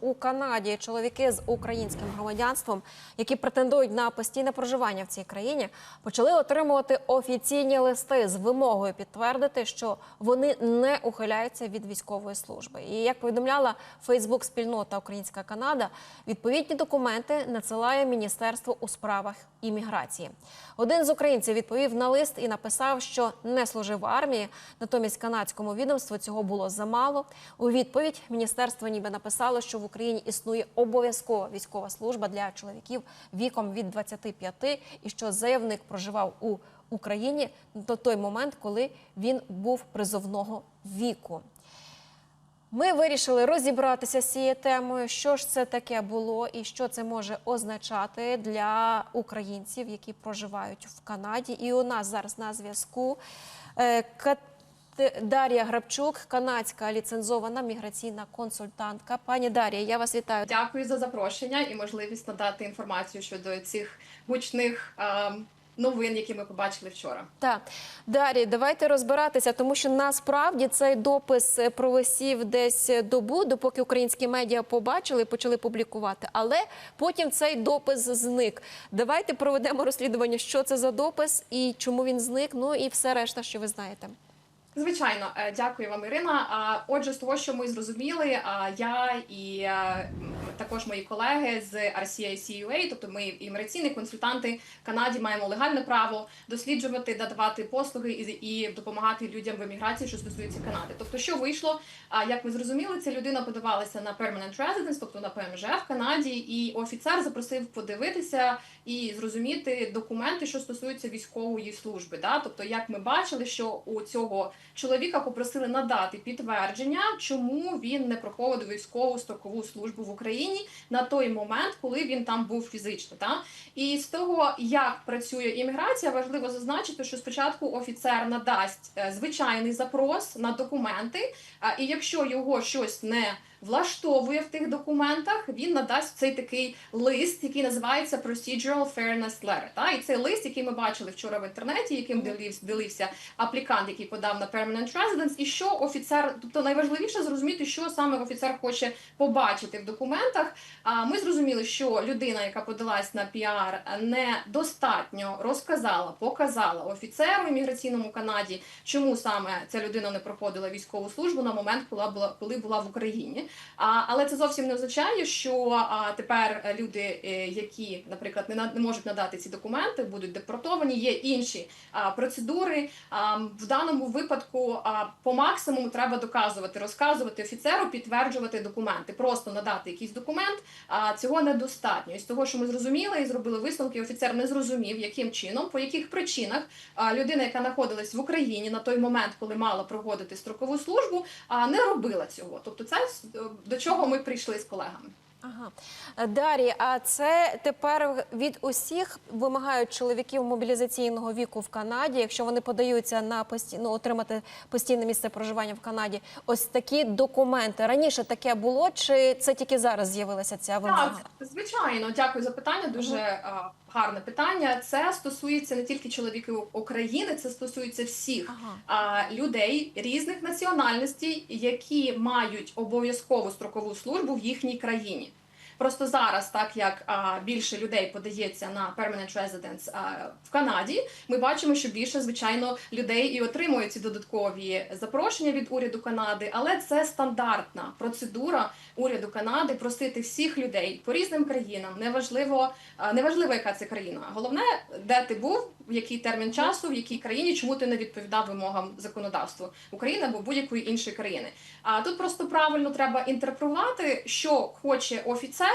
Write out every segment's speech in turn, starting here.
у Канаді чоловіки з українським громадянством, які претендують на постійне проживання в цій країні, почали отримувати офіційні листи з вимогою підтвердити, що вони не ухиляються від військової служби. І як повідомляла Фейсбук спільнота Українська Канада, відповідні документи надсилає Міністерство у справах імміграції. Один з українців відповів на лист і написав, що не служив армії. Натомість канадському відомству цього було замало. У відповідь міністерство ніби написало, що в Україні існує обов'язкова військова служба для чоловіків віком від 25 і що заявник проживав у Україні до той момент, коли він був призовного віку. Ми вирішили розібратися з цією темою, що ж це таке було і що це може означати для українців, які проживають в Канаді. І у нас зараз на зв'язку е, Дар'я Грабчук, канадська ліцензована міграційна консультантка. Пані Дар'я, я вас вітаю. Дякую за запрошення і можливість надати інформацію щодо цих гучних е, новин, які ми побачили вчора. Так, Дар'я, давайте розбиратися, тому що насправді цей допис е, провисів десь добу, допоки українські медіа побачили і почали публікувати. Але потім цей допис зник. Давайте проведемо розслідування, що це за допис і чому він зник. Ну і все решта, що ви знаєте. Звичайно, е, дякую вам, Ірина. Отже, з того, що ми зрозуміли, я і е, також мої колеги з RCIC UA, тобто ми імміграційні консультанти Канаді, маємо легальне право досліджувати, надавати послуги і, і допомагати людям в еміграції, що стосується Канади. Тобто, що вийшло, а як ми зрозуміли, ця людина подавалася на permanent residence, тобто на ПМЖ в Канаді, і офіцер запросив подивитися і зрозуміти документи, що стосуються військової служби. Да? Тобто, як ми бачили, що у цього чоловіка попросили надати підтвердження, чому він не проходив військову строкову службу в Україні на той момент, коли він там був фізично. Та? І з того, як працює імміграція, важливо зазначити, що спочатку офіцер надасть е, звичайний запрос на документи, а, і якщо його щось не влаштовує в тих документах, він надасть цей такий лист, який називається Procedural Fairness Letter. Та? І цей лист, який ми бачили вчора в інтернеті, яким делився, аплікант, який подав на Permanent Residence, і що офіцер, тобто найважливіше зрозуміти, що саме офіцер хоче побачити в документах. А ми зрозуміли, що людина, яка подалась на піар, недостатньо розказала, показала офіцеру імміграційному Канаді, чому саме ця людина не проходила військову службу на момент, коли була коли була в Україні. А, але це зовсім не означає, що а, тепер люди, е, які, наприклад, не, на- не можуть надати ці документи, будуть депортовані. Є інші а, процедури. А, в даному випадку а, по максимуму треба доказувати, розказувати офіцеру, підтверджувати документи. Просто надати якийсь документ. А цього недостатньо. І з того, що ми зрозуміли і зробили висновки, офіцер не зрозумів, яким чином, по яких причинах а, людина, яка знаходилась в Україні на той момент, коли мала проводити строкову службу, а не робила цього. Тобто, це до чого ми прийшли з колегами. Ага. Дар'я, а це тепер від усіх вимагають чоловіків мобілізаційного віку в Канаді, якщо вони подаються на пості... ну, отримати постійне місце проживання в Канаді. Ось такі документи. Раніше таке було, чи це тільки зараз з'явилася ця вимога? Так, звичайно, дякую за питання. Дуже гарне питання. Це стосується не тільки чоловіків України, це стосується всіх Ага. а, людей різних національностей, які мають обов'язкову строкову службу в їхній країні. Просто зараз, так як а, більше людей подається на permanent residence а, в Канаді, ми бачимо, що більше, звичайно, людей і отримують ці додаткові запрошення від уряду Канади, але це стандартна процедура уряду Канади просити всіх людей по різним країнам. Неважливо, а, неважливо, яка це країна. Головне, де ти був, в який термін часу, в якій країні, чому ти не відповідав вимогам законодавства України або будь-якої іншої країни. А тут просто правильно треба інтерпретувати, що хоче офіцер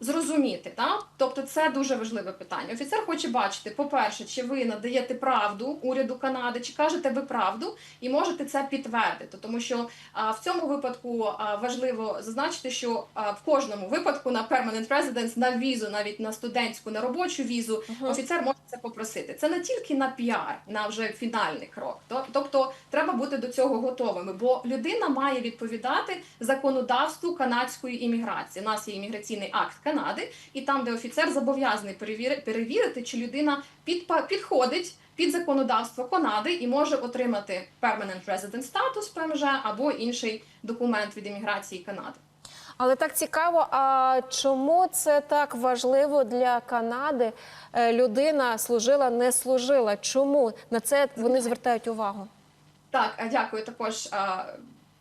зрозуміти. Так? Тобто це дуже важливе питання. Офіцер хоче бачити, по-перше, чи ви надаєте правду уряду Канади, чи кажете ви правду, і можете це підтвердити. Тому що а, в цьому випадку а, важливо зазначити, що а, в кожному випадку на permanent residence, на візу, навіть на студентську, на робочу візу, Мгм. офіцер може це попросити. Це не тільки на піар, на вже фінальний крок. Тобто треба бути до цього готовими, бо людина має відповідати законодавству канадської імміграції. У нас є імміграційний акт Канади, і там, де офіцер зобов'язаний перевіри- перевірити, чи людина підходить під законодавство Канади і може отримати permanent resident status ПМЖ або інший документ від імміграції Канади. Але так цікаво, а чому це так важливо для Канади? Е, Людина служила, не служила. Чому на це вони звертають увагу? Так, дякую. Також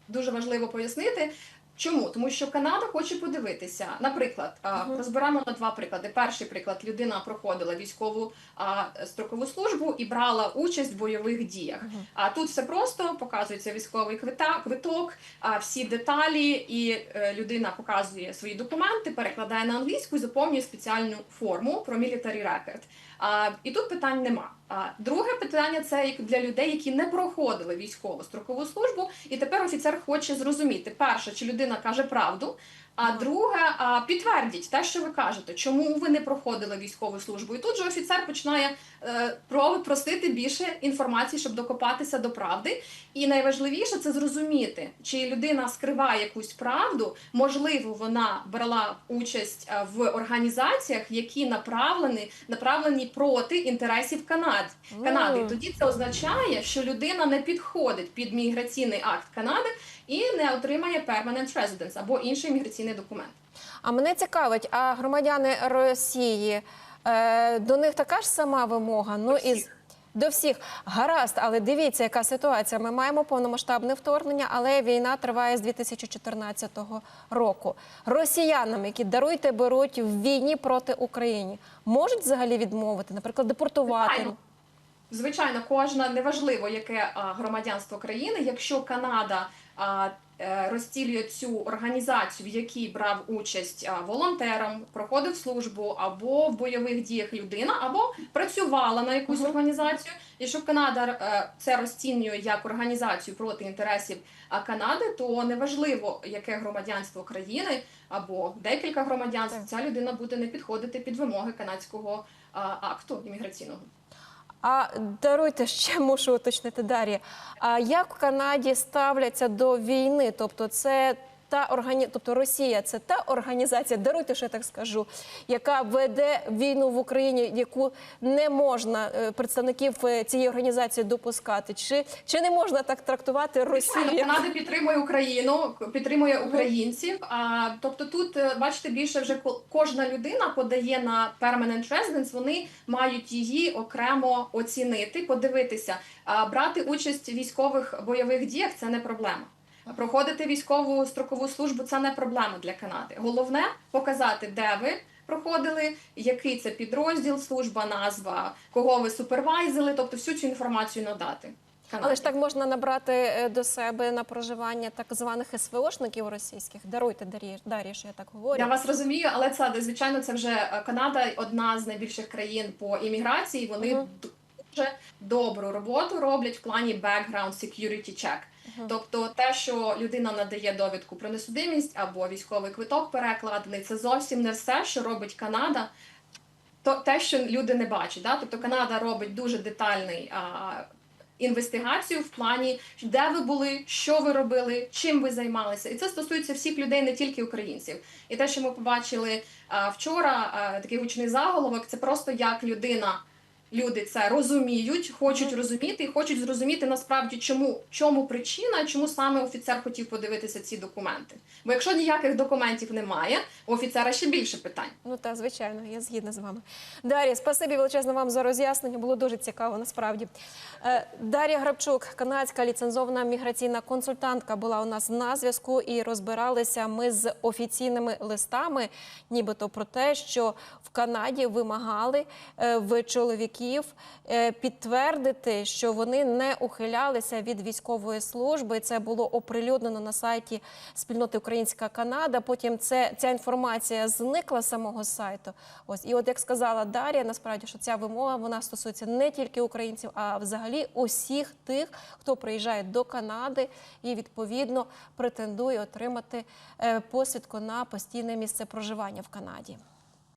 дуже важливо пояснити. Чому? Тому що Канада хоче подивитися. Наприклад, а, розберемо на два приклади. Перший приклад: людина проходила військову а, строкову службу і брала участь в бойових діях. А тут все просто показується військовий квита, квиток, а, всі деталі, і е, людина показує свої документи, перекладає на англійську і заповнює спеціальну форму про military record. А, і тут питань нема. А, друге питання це для людей, які не проходили військову строкову службу, і тепер офіцер хоче зрозуміти: перше, чи людина каже правду. А друге, підтвердіть те, що ви кажете, чому ви не проходили військову службу. І тут же офіцер починає е, просити більше інформації, щоб докопатися до правди. І найважливіше це зрозуміти, чи людина скриває якусь правду. Можливо, вона брала участь е, в організаціях, які направлені, направлені проти інтересів Канади. Канади. Тоді це означає, що людина не підходить під міграційний акт Канади і не отримає permanent residence або інший міграційний документ. А мене цікавить, а громадяни Росії е, до них така ж сама вимога? Ну і до всіх гаразд, але дивіться, яка ситуація. Ми маємо повномасштабне вторгнення, але війна триває з 2014 року. Росіянам, які даруйте, беруть в війні проти України, можуть взагалі відмовити, наприклад, депортувати. Звичайно. Кожна неважливо яке громадянство країни, якщо Канада е, розцілює цю організацію, в якій брав участь волонтером, проходив службу або в бойових діях людина, або працювала на якусь організацію. Якщо Канада е, це розцінює як організацію проти інтересів Канади, то неважливо яке громадянство країни або декілька громадянств, ця людина буде не підходити під вимоги канадського акту імміграційного. А даруйте ще мушу уточнити Дар'я. А як в Канаді ставляться до війни? Тобто, це та органі... тобто Росія це та організація, даруйте, що я так скажу, яка веде війну в Україні, яку не можна е, представників е, цієї організації допускати. Чи, чи не можна так трактувати Росію? Звичайно, Канада підтримує Україну, підтримує українців. А тобто, тут е, бачите, більше вже ко- кожна людина подає на permanent residence, Вони мають її окремо оцінити, подивитися. А брати участь в військових бойових діях це не проблема. Проходити військову строкову службу це не проблема для Канади. Головне показати, де ви. Проходили, який це підрозділ, служба, назва, кого ви супервайзили, тобто всю цю інформацію надати. Але ж так можна набрати е, до себе на проживання так званих СВОшників російських. Даруйте Дар'я, що я так говорю. Я вас розумію, але це звичайно це вже е, Канада одна з найбільших країн по імміграції. Вони Мгм. Дуже добру роботу роблять в плані background security check. Тобто, те, що людина надає довідку про несудимість або військовий квиток перекладений, це зовсім не все, що робить Канада. То те, що люди не бачать, да? тобто Канада робить дуже детальний а, інвестигацію в плані, де ви були, що ви робили, чим ви займалися, і це стосується всіх людей, не тільки українців. І те, що ми побачили а, вчора, а, такий гучний заголовок, це просто як людина. Люди це розуміють, хочуть розуміти і хочуть зрозуміти насправді, чому чому причина, чому саме офіцер хотів подивитися ці документи. Бо якщо ніяких документів немає, у офіцера ще більше питань. Ну так, звичайно, я згідна з вами. Дар'я, спасибі величезно вам за роз'яснення. Було дуже цікаво, насправді. Е, Дар'я Грабчук, канадська ліцензована міграційна консультантка, була у нас на зв'язку і розбиралися ми з офіційними листами, нібито про те, що в Канаді вимагали е, в чоловіків е, підтвердити, що вони не ухилялися від військової служби. Це було оприлюднено на сайті спільноти Українська Канада. Потім це ця інформація зникла з самого сайту. Ось і от як сказала Дар'я, насправді що ця вимога вона стосується не тільки українців, а взагалі усіх тих, хто приїжджає до Канади і відповідно претендує отримати е, посвідку на постійне місце проживання в Канаді.